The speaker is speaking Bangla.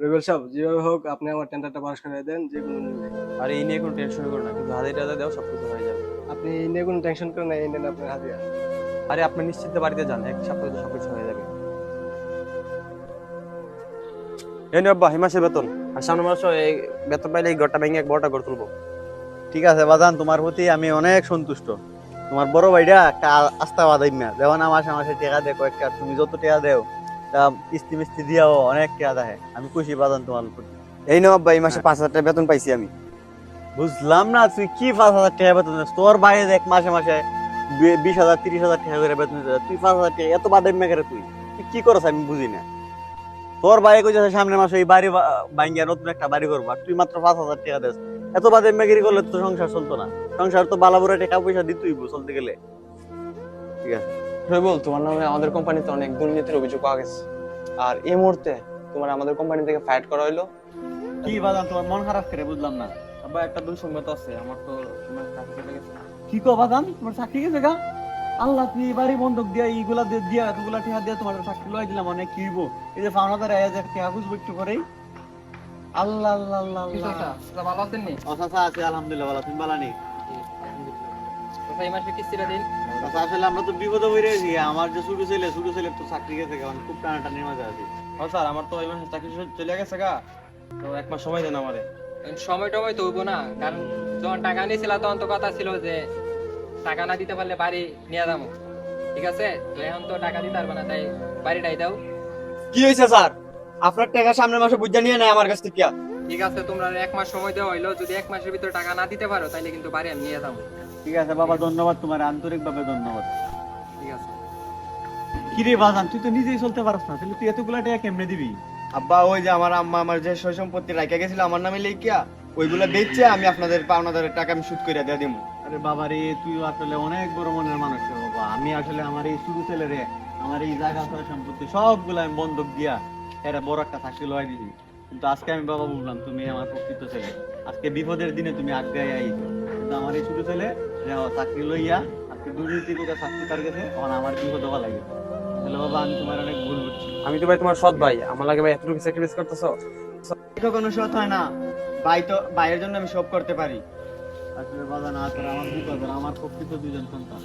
রবিউল সাহেব যেভাবে হোক আপনি আমার টেন্ডারটা পাস করে দেন যে কোনো। আর এই নিয়ে কোনো টেনশন করো না কিন্তু হাজার টাকা দাও সব কিছু হয়ে যাবে। আপনি এই নিয়ে কোনো টেনশন করেন না এই নেন আপনার হাজিরা আরে আপনি নিশ্চিত বাড়িতে যান এক সপ্তাহে সব কিছু হয়ে যাবে। এই নে আব্বা এই মাসের বেতন। আর সামনের মাস এই বেতন পাইলে এই ঘরটা ভেঙে এক বড়টা ঘর তুলবো। ঠিক আছে বাজান তোমার প্রতি আমি অনেক সন্তুষ্ট। তোমার বড় ভাইটা একটা আস্থা বাদাইমা যেমন মাসে মাসে টাকা দেয় কয়েকটা তুমি যত টাকা দেও কিস্তি মিস্তি দিয়াও অনেক টাকা দেয়। আমি খুশি বাজান তোমার প্রতি এই নাও আব্বা এই মাসে পাঁচ হাজার টাকা বেতন পাইছি আমি। বুঝলাম না তুই কি পাঁচ হাজার টাকা বেতন দিস? তোর বাইরে দেখ মাসে মাসে বিশ হাজার তিরিশ হাজার টাকা করে বেতন তুই পাঁচ হাজার টাকা এত বাদাইমা করে তুই। তুই কি করছ আমি বুঝি না। তোর বাইরে কইছে সামনে মাসে এই বাড়ি ভাঙ্গিয়া নতুন একটা বাড়ি করব। তুই মাত্র পাঁচ হাজার টাকা দেস। এত বাদে মেগিরি করলে তো সংসার চলতো না। সংসার তো বালাবুরে টাকা পয়সা দিতেই চলতে গেলে। রবিউল তোমার নামে আমাদের কোম্পানিতে অনেক দুর্নীতির অভিযোগ পাওয়া গেছে। আর এই মুহূর্তে তোমার আমাদের কোম্পানি থেকে ফাইট করা হইল। কি বাদাম তোমার মন খারাপ করে বুঝলাম না। আব্বা একটা দুঃসংবাদ আছে আমার তো তোমার চাকরি চলে গেছে। কি কো বাদাম তোমার চাকরি গেছে গা? আল্লাহ তুই বাড়ি বন্ধক দিয়া এইগুলা দিয়ে দিয়া এতগুলা টাকা দিয়া তোমার চাকরি লই দিলাম অনেক কি হইবো? এই যে ফাউনাদার আয়া যে টাকা বুঝব একটু করেই। আল্লাহ আল্লাহ আল্লাহ ভালো আছেন নি? আচ্ছা আছে আলহামদুলিল্লাহ ভালো। তুমি ভালো নেই কোথায় এই মাসে কিস্তিটা দিন। আসলে আমরা তো বিপদে রয়েছি আমার যে ছোট ছেলে ছোট ছেলে তো চাকরি গেছে গা, খুব টানাটানির মাঝে আছি। ও স্যার আমার তো এই মাসে চাকরি চলে গেছে গা। তো এক মাস সময় দেন আমারে। সময় টময় তো হইবো না কারণ যখন টাকা নিয়েছিল তখন তো কথা ছিল যে টাকা না দিতে পারলে বাড়ি নিয়ে যাব। ঠিক আছে? তো এখন তো টাকা দিতে পারবে না তাই বাড়িটাই দাও। কি হয়েছে স্যার? আপনার টাকা সামনের মাসে বুঝা নিয়ে নেয় আমার কাছ থেকে। ঠিক আছে তোমরা এক মাস সময় দেওয়া হইল যদি এক মাসের ভিতরে টাকা না দিতে পারো তাহলে কিন্তু বাড়ি আমি নিয়ে যাব। ঠিক আছে বাবা ধন্যবাদ তোমার আন্তরিক ভাবে ধন্যবাদ। ঠিক আছে। কিরে বাজান তুই তো নিজেই চলতে পারছ না তাহলে তুই এতগুলা টাকা কেমনে দিবি? আব্বা ওই যে আমার আম্মা আমার যে সয় সম্পত্তি রাখা গেছিল আমার নামে লিখিয়া ওইগুলো বেচছে আমি আপনাদের পাওনাদারের টাকা আমি সুদ করে দিয়ে দিব আরে বাবা রে তুই আসলে অনেক বড় মনের মানুষ রে বাবা। আমি আসলে আমার এই শুরু ছেলে রে আমার এই জায়গা সয় সম্পত্তি সবগুলো আমি বন্ধক দিয়া এটা বড় একটা চাকরি লয় দিছি কিন্তু আজকে আমি বাবা বুঝলাম তুমি আমার প্রকৃত ছেলে। আজকে বিপদের দিনে তুমি আজ্ঞায় আইছো। কিন্তু আমার এই ছোট ছেলে চাকরি লইয়া আজকে দুর্নীতি করে চাকরি তার গেছে তখন আমার বিপদ হওয়া লাগে। তাহলে বাবা আমি তোমার অনেক ভুল বুঝছি। আমি তো ভাই তোমার সৎ ভাই। আমার লাগে ভাই এতটুকু স্যাক্রিফাইস করতেছো। এটা কোনো সৎ হয় না। ভাই তো ভাইয়ের জন্য আমি সব করতে পারি। আসলে বাবা না তোর আমার বিপদ আমার প্রকৃত দুজন সন্তান।